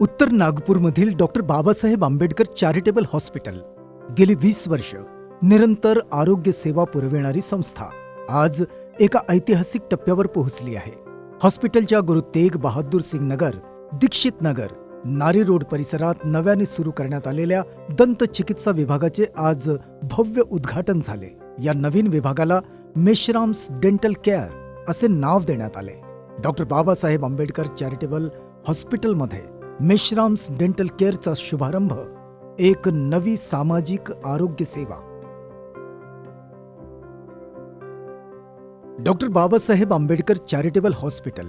उत्तर नागपूरमधील doctor Babasaheb Ambedkar charitable hospital. गेली वीस वर्ष निरंतर आरोग्य सेवा पुरविणारी संस्था आज एका ऐतिहासिक टप्प्यावर पोहोचली आहे. हॉस्पिटलच्या गुरु तेग बहादूर सिंग नगर दीक्षित नगर नारी रोड परिसरात नव्याने सुरू करण्यात आलेल्या दंत चिकित्सा विभागाचे आज भव्य उद्घाटन झाले. या नवीन विभागाला मेश्राम्स डेंटल केअर असे नाव देण्यात आले. डॉक्टर बाबासाहेब आंबेडकर चॅरिटेबल हॉस्पिटलमध्ये मेश्राम्स डेंटल केअरचा शुभारंभ एक नवी सामाजिक आरोग्य सेवा. Doctor Babasaheb Ambedkar charitable hospital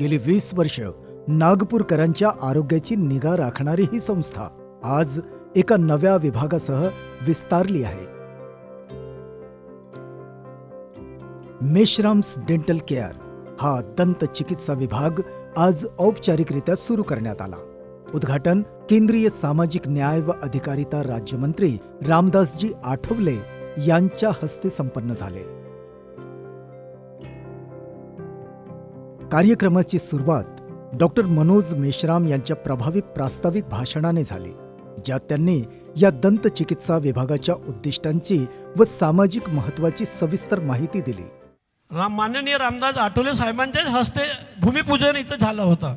गेली वीस वर्ष नागपूरकरांच्या आरोग्याची निगा राखणारी ही संस्था आज एका नव्या विभागासह विस्तारली आहे. मेश्राम्स डेंटल केअर हा दंत चिकित्सा विभाग आज औपचारिकरित्या सुरू करण्यात आला. उद्घाटन केंद्रीय सामाजिक न्याय व अधिकारिता राज्यमंत्री रामदासजी आठवले यांच्या हस्ते संपन्न झाले. कार्यक्रमाची सुरुवात डॉक्टर मनोज मेश्राम यांच्या प्रभावी प्रास्ताविक भाषणाने झाली ज्यात त्यांनी या दंत चिकित्सा विभागाच्या उद्दिष्टांची व सामाजिक महत्वाची सविस्तर माहिती दिली. राम माननीय रामदास आठवले साहेबांच्याच हस्ते भूमिपूजन इथं झालं होतं.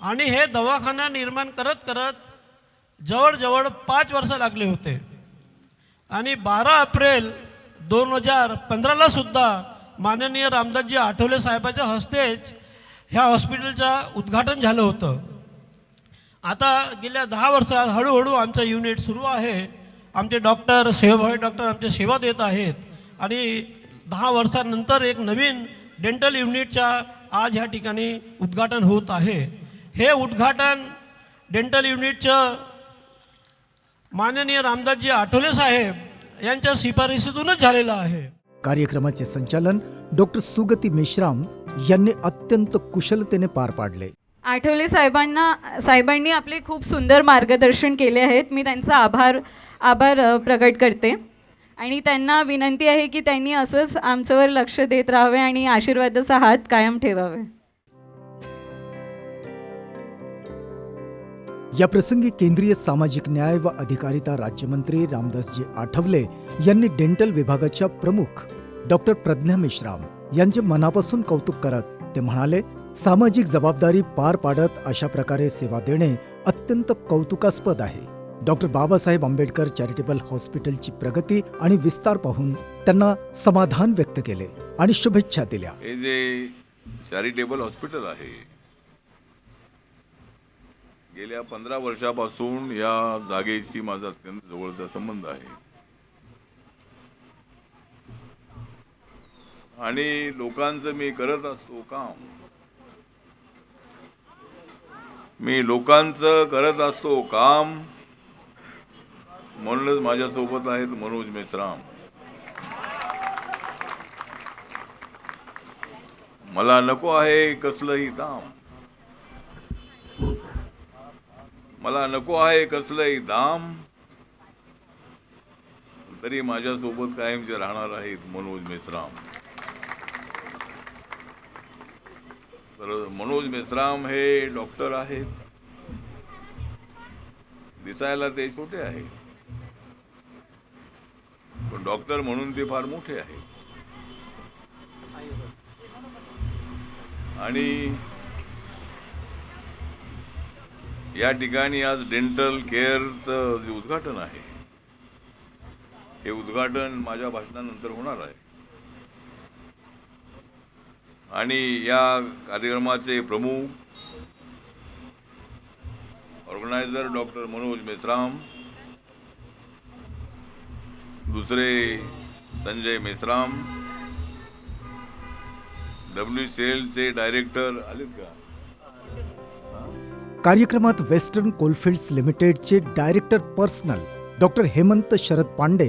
आणि हे दवाखाना निर्माण करत करत जवळजवळ पाच वर्ष लागले होते. आणि बारा एप्रिल दोन हजार पंधराला सुद्धा माननीय रामदासजी आठवले साहेबाच्या हस्तेच ह्या हॉस्पिटलचं उद्घाटन झालं होतं. आता गेल्या दहा वर्षात हळूहळू आमचं युनिट सुरू आहे. आमचे डॉक्टर सेवाभावी डॉक्टर आमच्या सेवा देत आहेत. आणि दहा वर्षानंतर एक नवीन डेंटल युनिटच्या आज ह्या ठिकाणी उद्घाटन होत आहे. हे उद्घाटन डेंटल युनिटचं माननीय रामदासजी आठवले साहेब यांच्या शिफारशीतूनच झालेलं आहे. कार्यक्रमाचे संचालन डॉक्टर सुगती मेश्राम यांनी अत्यंत कुशलतेने पार पाडले. आठवले साहेबांना साहेबांनी आपले खूप सुंदर मार्गदर्शन केले आहेत. मी त्यांचा आभार आभार प्रकट करते. आणि त्यांना विनंती आहे की त्यांनी असंच आमच्यावर लक्ष देत राहावे आणि आशीर्वादाचा हात कायम ठेवावे. या प्रसंगी केंद्रीय सामाजिक न्याय व अधिकारिता राज्यमंत्री रामदासजी आठवले यांनी डेंटल विभागाच्या प्रमुख डॉक्टर प्रज्ञा मेश्राम यांचे मनापासून कौतुक करत ते म्हणाले सामाजिक जबाबदारी पार पाडत अशा प्रकारे सेवा देणे अत्यंत कौतुकास्पद आहे. डॉक्टर बाबासाहेब आंबेडकर चॅरिटेबल हॉस्पिटलची प्रगती आणि विस्तार पाहून त्यांना समाधान व्यक्त केले आणि शुभेच्छा दिल्या. हे जे चॅरिटेबल हॉस्पिटल आहे गेल्या पंधरा वर्षापासून या जागेशी माझा अत्यंत जवळचा संबंध आहे. आणि लोकांचं मी करत असतो काम. मी लोकांचं करत असतो काम. म्हणूनच माझ्यासोबत आहेत मनोज मेश्राम. मला नको आहे कसलंही काम. मला नको आहे कसलंही दाम. तरी माझ्यासोबत कायमचे राहणार आहेत मनोज मेश्राम. तर मनोज मेश्राम हे डॉक्टर आहेत. दिसायला ते छोटे आहेत. पण डॉक्टर म्हणून ते फार मोठे आहेत. आणि या ठिकाणी आज डेंटल केअरचं जे उद्घाटन आहे हे उद्घाटन माझ्या भाषणानंतर होणार आहे. आणि या कार्यक्रमाचे प्रमुख ऑर्गनायझर डॉक्टर मनोज मेश्राम दुसरे संजय मेश्राम डब्ल्यू सी एलचे डायरेक्टर आलेत का? कार्यक्रमात वेस्टर्न कोलफिल्ड्स लिमिटेडचे director personnel doctor Hemant Sharad Pande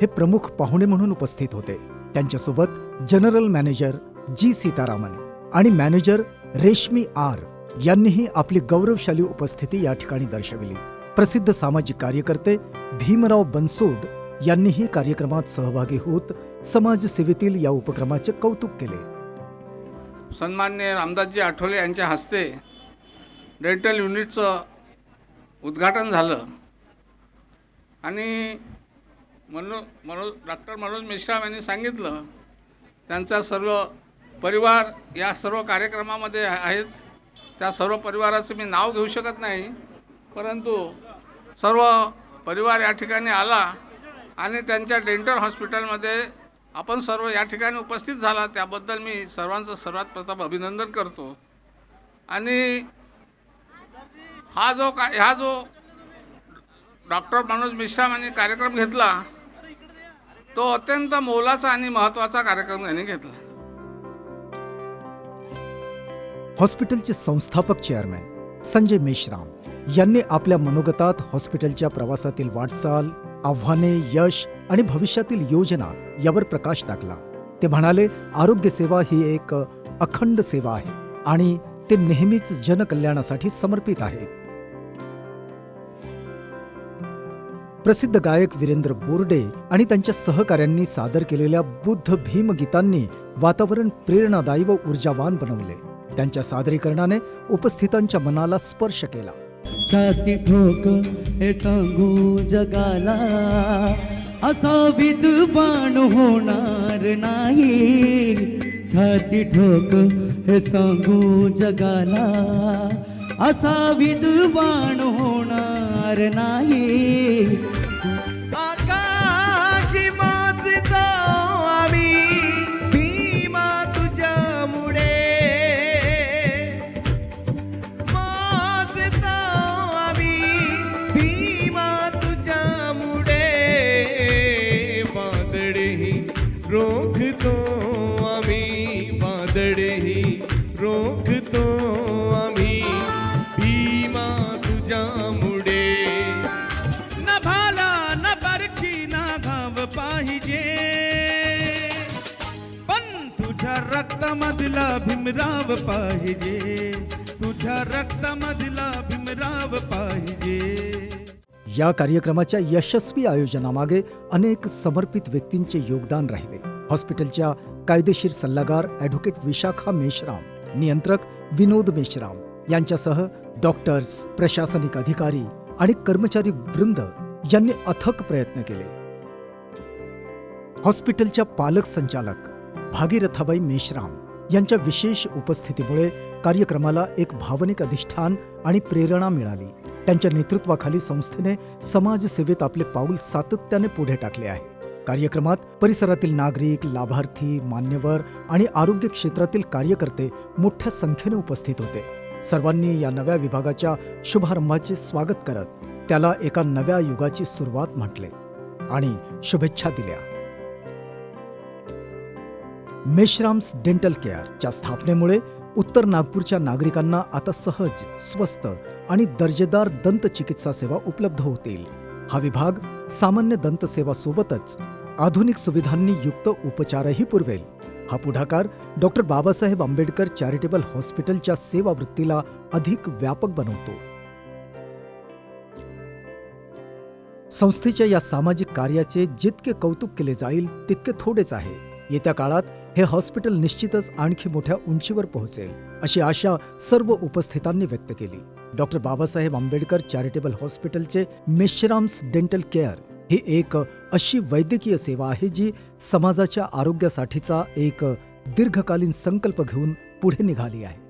हे प्रमुख पाहुणे म्हणून उपस्थित होते. त्यांच्यासोबत जनरल मॅनेजर जी सीतारामन आणि मॅनेजर रेशमी आर यांनीही आपली गौरवशाली उपस्थिती या ठिकाणी दर्शविली. प्रसिद्ध सामाजिक कार्यकर्ते भीमराव बनसोड यांनीही कार्यक्रमात सहभागी होत समाजसेवेतील या उपक्रमाचे कौतुक केले. सन्मान्य रामदासजी आठवले यांच्या हस्ते डेंटल युनिटचं उद्घाटन झालं. आणि मनो मनोज डॉक्टर मनोज मेश्राम यांनी सांगितलं त्यांचा सर्व परिवार या सर्व कार्यक्रमामध्ये आहेत. त्या सर्व परिवाराचं मी नाव घेऊ शकत नाही परंतु सर्व परिवार या ठिकाणी आला आणि त्यांच्या डेंटल हॉस्पिटलमध्ये आपण सर्व या ठिकाणी उपस्थित झाला. त्याबद्दल मी सर्वांचं सर्वात प्रथम अभिनंदन करतो. आणि हा जो का हा जो डॉक्टर मनोज मिश्राम यांनी कार्यक्रम घेतला तो अत्यंत मोलाचा आणि महत्त्वाचा कार्यक्रम त्यांनी घेतला. हॉस्पिटलचे संस्थापक चेअरमॅन संजय मेश्राम यांनी आपल्या मनोगतात हॉस्पिटलच्या प्रवासातील वाटचाल आव्हाने यश आणि भविष्यातील योजना यावर प्रकाश टाकला. ते म्हणाले आरोग्य सेवा ही एक अखंड सेवा आहे आणि ते नेहमीच जनकल्याणासाठी समर्पित आहेत प्रसिद्ध गायक वीरेंद्र बोर्डे आणि त्यांच्या सहकाऱ्यांनी सादर केलेल्या बुद्ध भीम गीतांनी वातावरण प्रेरणादायी व ऊर्जावान बनवले. त्यांच्या सादरीकरणाने उपस्थितांच्या मनाला स्पर्श केला. छाती ठोक हे सांगू जगाला असा विद्वान होणार नाही. छाती ठोक हे सांगू जगाला असा विद्वान होणार नाही. रोखतो आम्ही वादळेही रोखतो आम्ही भीमा तुझ्यामुळे. न भाला न परखी ना घाव पाहिजे. पण तुझ्या रक्तामधला भीमराव पाहिजे. तुझ्या रक्तामधला भीमराव पाहिजे. या कार्यक्रमाच्या यशस्वी आयोजनामागे अनेक समर्पित व्यक्तींचे योगदान राहिले. हॉस्पिटलच्या कायदेशीर सल्लागार ॲडव्होकेट विशाखा मेश्राम नियंत्रक विनोद मेश्राम यांच्यासह डॉक्टर्स प्रशासनिक अधिकारी आणि कर्मचारी वृंद यांनी अथक प्रयत्न केले. हॉस्पिटलच्या पालक संचालक भागीरथाबाई मेश्राम यांच्या विशेष उपस्थितीमुळे कार्यक्रमाला एक भावनिक अधिष्ठान आणि प्रेरणा मिळाली. त्यांच्या नेतृत्वाखाली संस्थेने समाजसेवेत आपले पाऊल सातत्याने पुढे टाकले आहे. कार्यक्रमात परिसरातील नागरिक लाभार्थी मान्यवर आणि आरोग्य क्षेत्रातील कार्यकर्ते मोठ्या संख्येने उपस्थित होते. सर्वांनी या नव्या विभागाच्या शुभारंभाचे स्वागत करत त्याला एका नव्या युगाची सुरुवात म्हटले आणि शुभेच्छा दिल्या. मेश्राम्स डेंटल केअरच्या स्थापनेमुळे उत्तर नागपूरच्या नागरिकांना आता सहज स्वस्त आणि दर्जेदार दंत चिकित्सा सेवा उपलब्ध होतील. हा विभाग सामान्य दंत सेवा सोबतच आधुनिक सुविधांनी युक्त उपचारही पुरवेल. हा पुढाकार डॉक्टर बाबासाहेब आंबेडकर चॅरिटेबल हॉस्पिटलच्या सेवावृत्तीला अधिक व्यापक बनवतो. संस्थेच्या या सामाजिक कार्याचे जितके कौतुक केले जाईल तितके थोडेच आहे. येत्या काळात हे हॉस्पिटल निश्चितच आणखी मोठ्या उंचीवर पोहोचेल अशी आशा सर्व उपस्थितांनी व्यक्त केली. डॉक्टर बाबासाहेब आंबेडकर चॅरिटेबल हॉस्पिटलचे मेश्राम्स डेंटल केअर ही एक अशी वैद्यकीय सेवा आहे जी समाजाच्या आरोग्यासाठीचा एक दीर्घकालीन संकल्प घेऊन पुढे निघाली आहे.